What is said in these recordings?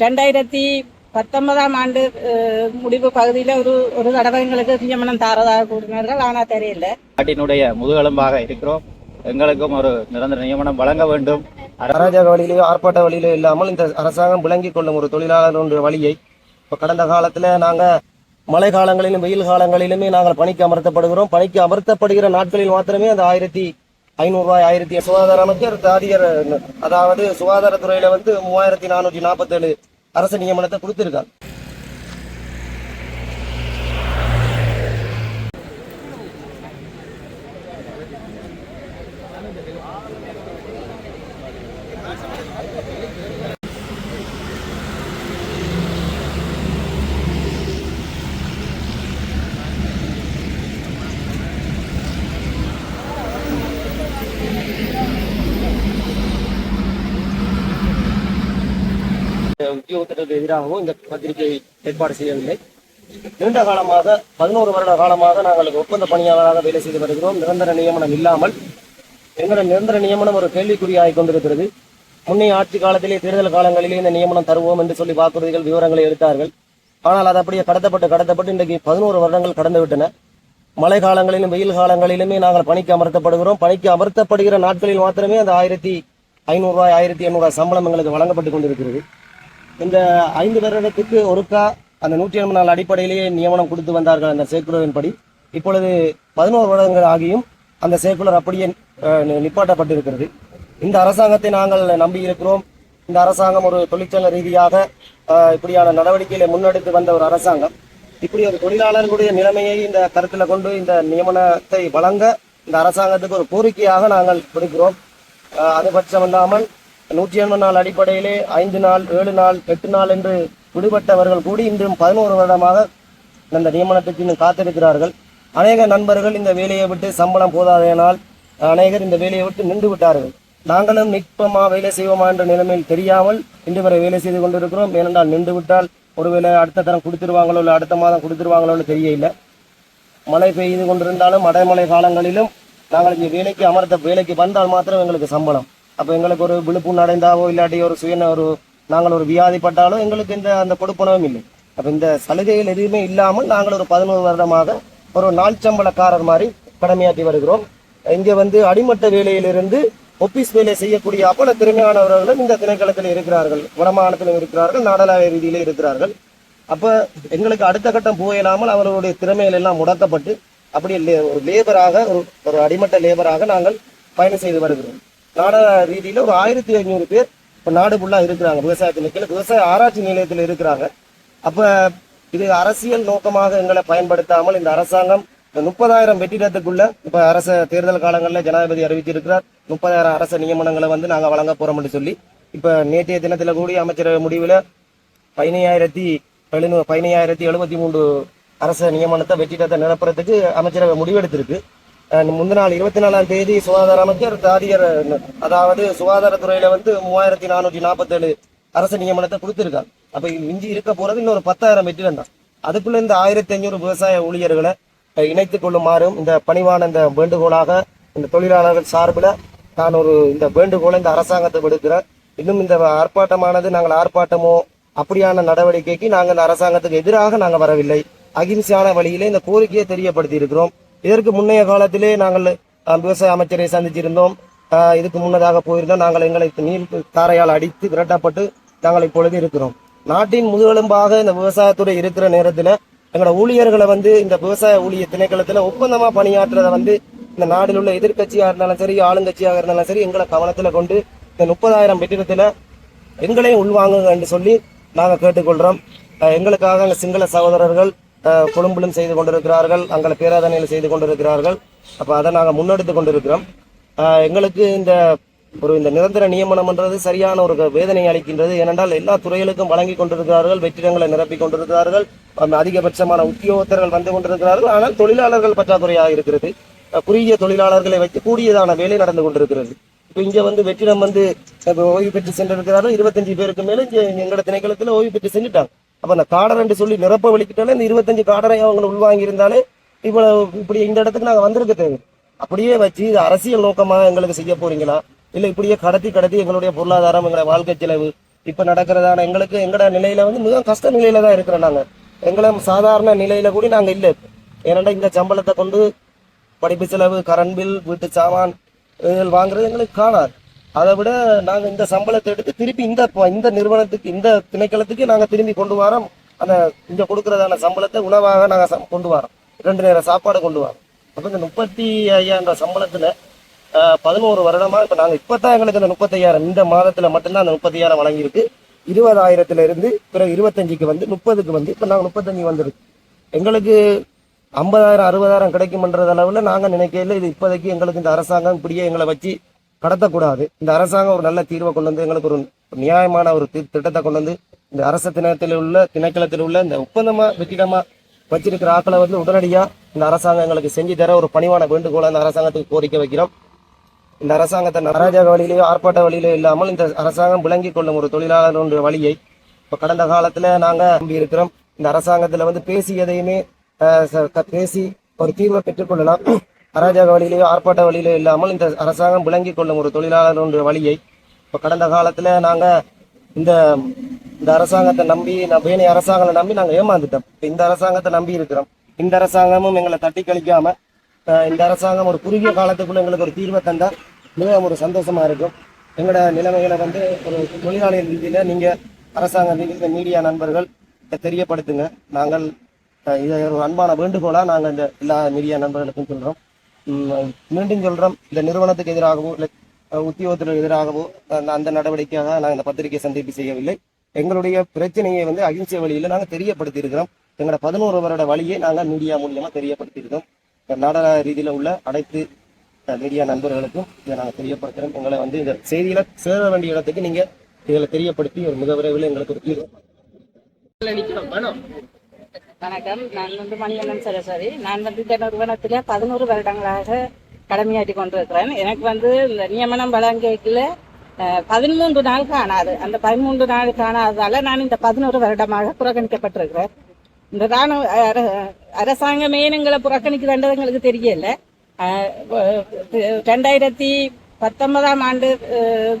ரெண்டாயிரத்தி பத்தொன்பதாம் ஆண்டு முடிவு பகுதியில் ஒரு ஒரு தடவை எங்களுக்கு நியமனம் தாரதாக கூறினார்கள் ஆனால் தெரியல நாட்டினுடைய முதுகெலும்பாக இருக்கிறோம் எங்களுக்கும் ஒரு நிரந்தர நியமனம் வழங்க வேண்டும் அராஜக வழியிலேயோ ஆர்ப்பாட்ட வழியிலோ இல்லாமல் இந்த அரசாங்கம் விளங்கிக் கொள்ளும் ஒரு தொழிலாளர் வழியை இப்போ கடந்த காலத்தில் நாங்கள் மழை காலங்களிலும் வெயில் காலங்களிலுமே நாங்கள் பணிக்கு அமர்த்தப்படுகிறோம். பணிக்கு அமர்த்தப்படுகிற நாட்களில் மாத்திரமே அந்த ஆயிரத்தி ஐநூறுரூவாய் ஆயிரத்தி சுகாதார அமைச்சர் தாதியர் அதாவது சுகாதாரத்துறையில வந்து மூவாயிரத்தி நானூற்றி நாற்பத்தேழு அரசு நியமனத்தை கொடுத்திருக்காங்க உத்தியோகத்திற்கு எதிராகவும் இந்த பத்திரிகை ஏற்பாடு செய்யவில்லை. நீண்ட காலமாக பதினோரு வருட காலமாக நாங்கள் ஒப்பந்த பணியாளராக வேலை செய்து வருகிறோம். நிரந்தர நியமனம் இல்லாமல் எங்களுடைய நிரந்தர நியமனம் ஒரு கேள்விக்குறியாகி கொண்டிருக்கிறது. முன்னைய ஆட்சி காலத்திலே தேர்தல் காலங்களிலே இந்த நியமனம் தருவோம் என்று சொல்லி வாக்குறுதிகள் விவரங்களை எடுத்தார்கள். ஆனால் அது அப்படியே கடத்தப்பட்டு கடத்தப்பட்டு இன்றைக்கு பதினோரு வருடங்கள் கடந்துவிட்டன. மழை காலங்களிலும் வெயில் காலங்களிலுமே நாங்கள் பணிக்கு அமர்த்தப்படுகிறோம். பணிக்கு அமர்த்தப்படுகிற நாட்களில் மாத்திரமே அந்த ஆயிரத்தி ஐநூறுரூவாய் ஆயிரத்தி எண்ணூறு சம்பளம் எங்களுக்கு வழங்கப்பட்டு கொண்டிருக்கிறது. இந்த ஐந்து வருடத்துக்கு ஒருக்கா அந்த நூற்றி எண்பது நாள் அடிப்படையிலேயே நியமனம் கொடுத்து வந்தார்கள் அந்த சேக்குலரின்படி இப்பொழுது பதினோரு வருடங்கள் ஆகியும் அந்த சேக்குலர் அப்படியே நிப்பாட்டப்பட்டிருக்கிறது. இந்த அரசாங்கத்தை நாங்கள் நம்பி இருக்கிறோம். இந்த அரசாங்கம் ஒரு தொழிற்சங்க ரீதியாக இப்படியான நடவடிக்கைகளை முன்னெடுத்து வந்த ஒரு அரசாங்கம். இப்படி ஒரு தொழிலாளர்களுடைய நிலைமையை இந்த கருத்தில் கொண்டு இந்த நியமனத்தை வழங்க இந்த அரசாங்கத்துக்கு ஒரு கோரிக்கையாக நாங்கள் விடுக்கிறோம் அதுபட்சம் அது நூற்றி எண்பது நாள் அடிப்படையிலே ஐந்து நாள் ஏழு நாள் எட்டு நாள் என்று விடுபட்டவர்கள் கூடி இன்றும் பதினோரு வருடமாக இந்த நியமனத்துக்கு இன்னும் காத்திருக்கிறார்கள். அநேக நண்பர்கள் இந்த வேலையை விட்டு சம்பளம் போதாதனால் அநேகர் இந்த வேலையை விட்டு நின்று விட்டார்கள். நாங்களும் நிற்பமா வேலை செய்வோமா என்ற நிலைமையில் தெரியாமல் இன்று வரை வேலை செய்து கொண்டிருக்கிறோம். ஏனென்றால் நின்று விட்டால் ஒருவேளை அடுத்த தரம் கொடுத்துருவாங்களோ இல்லை அடுத்த மாதம் கொடுத்துருவாங்களோன்னு தெரியல மழை பெய்து கொண்டிருந்தாலும் அடைமழை காலங்களிலும் நாங்கள் இங்கே வேலைக்கு அமர்த்த வேலைக்கு வந்தால் மாத்திரம் எங்களுக்கு சம்பளம். அப்போ எங்களுக்கு ஒரு விழுப்புண் அடைந்தாவோ இல்லாட்டி ஒரு சுயன ஒரு நாங்கள் ஒரு வியாதிப்பட்டாலோ எங்களுக்கு இந்த அந்த கொடுப்பனவும் இல்லை. அப்போ இந்த சலுகைகள் எதுவுமே இல்லாமல் நாங்கள் ஒரு பதினோரு வருடமாக ஒரு நாள் சம்பளக்காரர் மாதிரி கடமையாற்றி வருகிறோம். இங்கே வந்து அடிமட்ட வேலையிலிருந்து ஒப்பீஸ் வேலை செய்யக்கூடிய அப்பல திறமையானவர்களும் இந்த திணைக்களத்தில் இருக்கிறார்கள். வடமாநிலத்திலும் இருக்கிறார்கள் நாடளாவிய ரீதியில இருக்கிறார்கள். அப்போ எங்களுக்கு அடுத்த கட்டம் போயிடாமல் அவர்களுடைய திறமைகள் எல்லாம் முடக்கப்பட்டு அப்படி லே- ஒரு லேபராக ஒரு ஒரு அடிமட்ட லேபராக நாங்கள் பயணம் செய்து வருகிறோம். நாட ரீதியில் ஒரு ஆயிரத்தி ஐநூறு பேர் இப்போ நாடு ஃபுல்லாக இருக்கிறாங்க. விவசாயத்தில் நிக்கல விவசாய ஆராய்ச்சி நிலையத்தில் இருக்கிறாங்க. அப்போ இது அரசியல் நோக்கமாக எங்களை பயன்படுத்தாமல் இந்த அரசாங்கம் இந்த முப்பதாயிரம் வெற்றிடத்துக்குள்ள இப்ப அரச தேர்தல் காலங்களில் ஜனாதிபதி அறிவிச்சிருக்கிறார். முப்பதாயிரம் அரச நியமனங்களை வந்து நாங்கள் வழங்க போறோம்னு சொல்லி இப்ப நேற்றைய தினத்துல கூடிய அமைச்சரவை முடிவில் பதினையாயிரத்தி எழுநூ பதினையாயிரத்தி எழுபத்தி மூன்று அரச நியமனத்தை வெற்றிடத்தை நிரப்புறதுக்கு அமைச்சரவை முடிவெடுத்திருக்கு. முந்தின நாள் இருபத்தி நாலாம் தேதி சுகாதார அமைச்சர் தாதியர் அதாவது சுகாதாரத்துறையில வந்து மூவாயிரத்தி நானூற்றி நாற்பத்தேழு அரசு நியமனத்தை கொடுத்துருக்காங்க அப்ப மிஞ்சி இருக்க போறது இன்னொரு பத்தாயிரம் வெற்றிடம் தான். அதுக்குள்ள இந்த ஆயிரத்தி ஐநூறு விவசாய ஊழியர்களை இணைத்துக் கொள்ளுமாறும் இந்த பணிவான இந்த வேண்டுகோளாக இந்த தொழிலாளர்கள் சார்பில் நான் ஒரு இந்த வேண்டுகோளை இந்த அரசாங்கத்தை விடுக்கிறேன். இன்னும் இந்த ஆர்ப்பாட்டமானது நாங்கள் ஆர்ப்பாட்டமோ அப்படியான நடவடிக்கைக்கு நாங்கள் இந்த அரசாங்கத்துக்கு எதிராக நாங்கள் வரவில்லை. அகிம்சையான வழியிலே இந்த கோரிக்கையை தெரியப்படுத்தி இருக்கிறோம் இதற்கு முன்னைய காலத்திலே நாங்கள் விவசாய அமைச்சரை சந்திச்சிருந்தோம். இதுக்கு முன்னதாக போயிருந்தோம் நாங்கள் எங்களை நீர் தாரையால் அடித்து விரட்டப்பட்டு நாங்கள் இப்பொழுது இருக்கிறோம். நாட்டின் முதுகெலும்பாக இந்த விவசாயத்துறை இருக்கிற நேரத்தில் எங்களோட ஊழியர்களை வந்து இந்த விவசாய ஊழிய திணைக்களத்தில் ஒப்பந்தமாக பணியாற்றுறதை வந்து இந்த நாட்டில் உள்ள எதிர்கட்சியாக இருந்தாலும் சரி ஆளுங்கட்சியாக இருந்தாலும் சரி எங்களை கவனத்தில் கொண்டு இந்த முப்பதாயிரம் வெற்றிடத்தில் எங்களையும் உள்வாங்குங்க என்று சொல்லி நாங்கள் கேட்டுக்கொள்கிறோம் எங்களுக்காக எங்கள் சிங்கள சகோதரர்கள் கொழும்பிலும் செய்து கொண்டிருக்கிறார்கள் அங்கே பேராதனையில் செய்து கொண்டிருக்கிறார்கள். அப்போ அதை நாங்கள் முன்னெடுத்து கொண்டிருக்கிறோம். எங்களுக்கு இந்த ஒரு இந்த நிரந்தர நியமனம்ன்றது சரியான ஒரு வேதனை அளிக்கின்றது. ஏனென்றால் எல்லா துறைகளுக்கும் வழங்கி கொண்டிருக்கிறார்கள் வெற்றிடங்களை நிரப்பி கொண்டிருக்கிறார்கள். அதிகபட்சமான உத்தியோகத்தர்கள் வந்து கொண்டிருக்கிறார்கள். ஆனால் தொழிலாளர்கள் பற்றாக்குறையாக இருக்கிறது. குறுகிய தொழிலாளர்களை வைத்து கூடியதான வேலை நடந்து கொண்டிருக்கிறது. இப்போ இங்கே வந்து வெற்றிடம் வந்து ஓய்வு பெற்று சென்றிருக்கிறார்கள். இருபத்தஞ்சு பேருக்கு மேலே இங்கே எங்களோட திணைக்களத்தில் ஓய்வு பெற்று செஞ்சுட்டாங்க அப்ப அந்த காடர் என்று சொல்லி நிரப்ப வலிக்கிட்டாலே இந்த இருபத்தஞ்சு காடரை அவங்க உள்வாங்கி இருந்தாலே இவ்வளவு இப்படி இந்த இடத்துக்கு நாங்க வந்திருக்க தேவை. அப்படியே வச்சு இது அரசியல் நோக்கமாக எங்களுக்கு செய்ய போறீங்களா? இல்ல இப்படியே கடத்தி கடத்தி எங்களுடைய பொருளாதாரம் எங்களுடைய வாழ்க்கை செலவு இப்ப நடக்கிறதான எங்களுக்கு எங்கட நிலையில வந்து மிக கஷ்ட நிலையில தான் இருக்கிறோம் நாங்க. எங்களை சாதாரண நிலையில கூட நாங்க இல்ல. ஏன்னா இந்த சம்பளத்தை கொண்டு படிப்பு செலவு கரண்ட் பில் வீட்டு சாமான் வாங்குறது எங்களுக்கு காணாது. அதை விட நாங்கள் இந்த சம்பளத்தை எடுத்து திருப்பி இந்த இந்த நிறுவனத்துக்கு இந்த திணைக்களத்துக்கு நாங்கள் திரும்பி கொண்டு வரோம். அந்த இங்கே கொடுக்கறதான சம்பளத்தை உணவாக நாங்கள் சம்- கொண்டு வரோம். ரெண்டு நேரம் சாப்பாடு கொண்டு வரோம். அப்போ இந்த முப்பத்தி ஐயாயிரம் சம்பளத்தில் ஆஹ், பதினோரு இப்போ நாங்கள் இப்போ தான் எங்களுக்கு இந்த முப்பத்தையாயிரம் இந்த மாதத்தில் மட்டும்தான் அந்த முப்பத்தையாயிரம் வழங்கியிருக்கு. இருபதாயிரத்துல இருந்து பிறகு இருபத்தஞ்சுக்கு வந்து முப்பதுக்கு வந்து இப்போ நாங்கள் முப்பத்தஞ்சு வந்திருக்கு. எங்களுக்கு ஐம்பதாயிரம் அறுபதாயிரம் கிடைக்கும்ன்றது அளவில் நாங்கள் நினைக்கல இது இப்போதைக்கு எங்களுக்கு இந்த அரசாங்கம் இப்படியே எங்களை வச்சு கடத்தக்கூடாது. இந்த அரசாங்கம் ஒரு நல்ல தீர்வை கொண்டு வந்து எங்களுக்கு ஒரு நியாயமான ஒரு தி- திட்டத்தை கொண்டு வந்து இந்த அரசு தினத்தில் உள்ள திணைக்களத்தில் உள்ள இந்த ஒப்பந்தமா வெற்றிடமா வச்சிருக்கிற ஆக்களை வந்து உடனடியாக இந்த அரசாங்கம் எங்களுக்கு செஞ்சு தர ஒரு பணிவான வேண்டுகோளை இந்த அரசாங்கத்துக்கு கோரிக்கை வைக்கிறோம். இந்த அரசாங்கத்தை நடராஜக வழியிலேயோ ஆர்ப்பாட்ட வழியிலோ இல்லாமல் இந்த அரசாங்கம் விளங்கி கொள்ளும் ஒரு தொழிலாளர்களுடைய வழியை இப்போ கடந்த காலத்தில் நாங்கள் நம்பி இருக்கிறோம். இந்த அரசாங்கத்தில் வந்து பேசி எதையுமே ச- க- பேசி ஒரு தீர்வை பெற்றுக்கொள்ளலாம் அராஜக வழியிலேயோ ஆர்ப்பாட்ட வழியிலோ இல்லாமல் இந்த அரசாங்கம் விளங்கிக் கொள்ளும் ஒரு தொழிலாளர்களுடைய வழியை இப்போ கடந்த காலத்தில் நாங்கள் இந்த இந்த அரசாங்கத்தை நம்பி நான் பேணி அரசாங்கத்தை நம்பி நாங்கள் ஏமாந்துட்டோம். இப்போ இந்த அரசாங்கத்தை நம்பி இருக்கிறோம். இந்த அரசாங்கமும் எங்களை தட்டி கழிக்காம இந்த அரசாங்கம் ஒரு குறுகிய காலத்துக்குள்ள எங்களுக்கு ஒரு தீர்வை தந்தால் மிகவும் ஒரு சந்தோஷமா இருக்கும். எங்களோட நிலைமைகளை வந்து ஒரு தொழிலாளி ரீதியில் நீங்கள் அரசாங்க ரீதியில் மீடியா நண்பர்கள் தெரியப்படுத்துங்க. நாங்கள் இதை ஒரு அன்பான வேண்டுகோளாக நாங்கள் இந்த எல்லா மீடியா நண்பர்களுக்கும் சொல்கிறோம் மீண்டும் சொல்றோம். இந்த நிறுவனத்துக்கு எதிராகவோ இல்லை உத்தியோகத்திற்கு எதிராகவோ அந்த- அந்த நடவடிக்கையாக நாங்கள் இந்த பத்திரிகை சந்திப்பு செய்யவில்லை. எங்களுடைய பிரச்சனையை வந்து அகிம்சை வழியில் நாங்கள் தெரியப்படுத்தி இருக்கிறோம் எங்களோட பதினோரு வருட வழியை நாங்கள் மீடியா மூலியமாக தெரியப்படுத்தி இருக்கோம் நாடக ரீதியில் உள்ள அனைத்து மீடியா நண்பர்களுக்கும் இதை நாங்கள் தெரியப்படுத்துகிறோம் எங்களை வந்து இந்த செய்தியில சேர வேண்டிய இடத்துக்கு நீங்க இதில் தெரியப்படுத்தி ஒரு மிக விரைவில் எங்களுக்கு ஒரு வணக்கம். நான் வந்து மணியண்ணன் சரஸ்வதி. நான் வந்து இந்த நிறுவனத்தில் பதினோரு வருடங்களாக கடமையாற்றி கொண்டிருக்கிறேன். எனக்கு வந்து இந்த நியமனம் வழங்கியதில் பதிமூன்று நாள் காணாது. அந்த பதிமூன்று நாள் காணாததால நான் இந்த பதினோரு வருடமாக புறக்கணிக்கப்பட்டிருக்கிறேன். இந்த ராணுவ அர- அரசாங்கமே எங்களை புறக்கணிக்குதுன்றது எங்களுக்கு தெரியல. ரெண்டாயிரத்தி பத்தொன்பதாம் ஆண்டு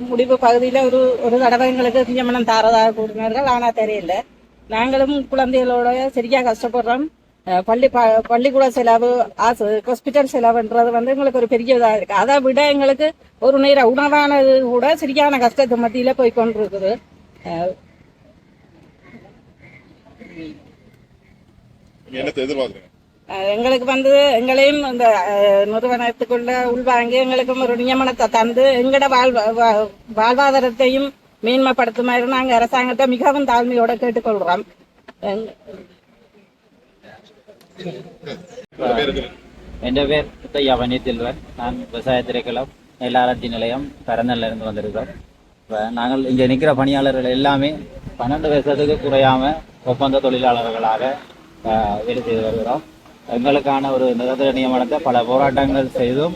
முடிவு பகுதியில் ஒரு ஒரு தடவை எங்களுக்கு நியமனம் தாரதாக கூறினார்கள். ஆனால் தெரியல. நாங்களும் குழந்தைகளோட சரியா கஷ்டப்படுறோம். பள்ளி பள்ளிக்கூட செலவு ஹாஸ்பிட்டல் செலவுன்றது வந்து எங்களுக்கு ஒரு பெரிய இதாக இருக்கு. அதை விட எங்களுக்கு ஒரு நேர உணவானது கூட சரியான கஷ்டத்து மத்தியில போய் கொண்டிருக்குது. எங்களுக்கு வந்து எங்களையும் இந்த நிறுவனத்துக்குள்ள உள்வாங்கி எங்களுக்கும் ஒரு நியமனத்தை தந்து எங்களோட வாழ்வாதாரத்தையும் மேன்மைப்படுத்துமாறு நாங்கள் அரசாங்கத்தை மிகவும் தாழ்மையோட கேட்டுக்கொள்கிறோம் என் பேர் முத்தையா பன்னீர்செல்வன் நான் விவசாய திரைக்களம் நெல்லாரத்தி நிலையம் கரந்தல்ல இருந்து வந்திருக்கோம் இப்போ நாங்கள் இங்கே நிற்கிற பணியாளர்கள் எல்லாமே பன்னெண்டு வருஷத்துக்கு குறையாம ஒப்பந்த தொழிலாளர்களாக ஆஹ், வேலை செய்து வருகிறோம். எங்களுக்கான ஒரு நிரந்தர நியமனத்தை பல போராட்டங்கள் செய்தும்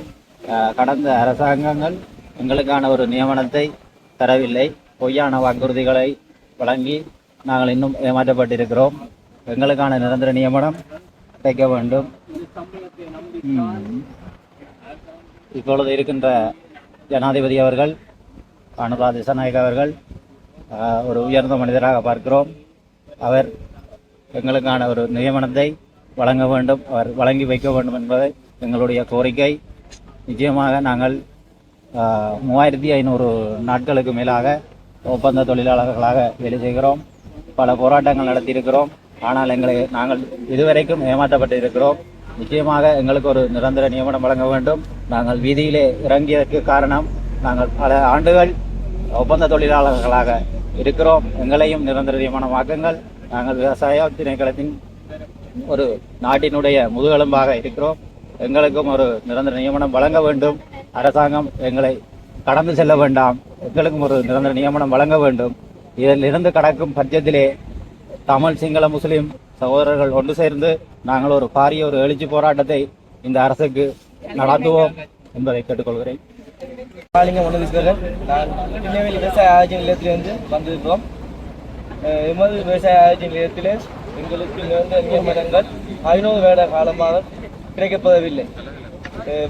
ஆஹ், கடந்த அரசாங்கங்கள் எங்களுக்கான ஒரு நியமனத்தை தரவில்லை. பொய்யான வாக்குறுதிகளை வழங்கி நாங்கள் இன்னும் ஏமாற்றப்பட்டிருக்கிறோம். எங்களுக்கான நிரந்தர நியமனம் கிடைக்க வேண்டும். இப்பொழுது இருக்கின்ற ஜனாதிபதி அவர்கள் அனுபா திசாநாயக் அவர்கள் ஒரு உயர்ந்த மனிதராக பார்க்கிறோம். அவர் எங்களுக்கான ஒரு நியமனத்தை வழங்க வேண்டும். அவர் வழங்கி வைக்க வேண்டும் என்பதை எங்களுடைய கோரிக்கை. நிச்சயமாக நாங்கள் மூவாயிரத்தி ஐநூறு நாட்களுக்கு மேலாக ஒப்பந்த தொழிலாளர்களாக வேலை செய்கிறோம். பல போராட்டங்கள் நடத்தியிருக்கிறோம். ஆனால் எங்களை நாங்கள் இதுவரைக்கும் ஏமாற்றப்பட்டு இருக்கிறோம் நிச்சயமாக எங்களுக்கு ஒரு நிரந்தர நியமனம் வழங்க வேண்டும். நாங்கள் வீதியிலே இறங்கியதற்கு காரணம் நாங்கள் பல ஆண்டுகள் ஒப்பந்த தொழிலாளர்களாக இருக்கிறோம். எங்களையும் நிரந்தர நியமனமாக்குங்கள் நாங்கள் விவசாய திணைக்களத்தின் ஒரு நாட்டினுடைய முதுகெலும்பாக இருக்கிறோம். எங்களுக்கும் ஒரு நிரந்தர நியமனம் வழங்க வேண்டும். அரசாங்கம் எங்களை கடந்து செல்ல வேண்டாம். எங்களுக்கும் ஒரு நிரந்தர நியமனம் வழங்க வேண்டும். இதில் இருந்து கடக்கும் பட்சத்திலே தமிழ் சிங்கள முஸ்லிம் சகோதரர்கள் ஒன்று சேர்ந்து நாங்கள் ஒரு பாரிய ஒரு எழுச்சி போராட்டத்தை இந்த அரசுக்கு நடத்துவோம் என்பதை கேட்டுக்கொள்கிறேன். காலிங்க ஒன்றுவீஸ்வரன் நான் திருநெல்வேலி விவசாய ஆராய்ச்சி நிலையத்திலிருந்து வந்திருக்கிறோம். எமது விவசாய ஆராய்ச்சி நிலையத்தில் எங்களுக்கு நிரந்தர நியமனங்கள் ஐநூறு வேட காலமாக கிடைக்கப்படவில்லை.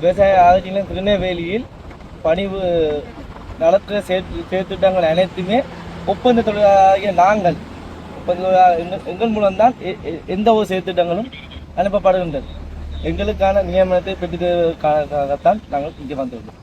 விவசாய ஆராய்ச்சி நிலையம் திருநெல்வேலியில் பணிவு நலத்திட்ட செயற் செயற்திட்டங்கள் அனைத்துமே ஒப்பந்த தொழிலாளிய நாங்கள் ஒப்பந்த தொழிலாளர் எங்கள் எங்கள் மூலம்தான் எ- எந்த ஒரு செயற்திட்டங்களும் அனுப்பப்படுகின்றது. எங்களுக்கான நியமனத்தை பெற்றுக்காகத்தான் நாங்கள் இங்கே வந்துள்ளோம்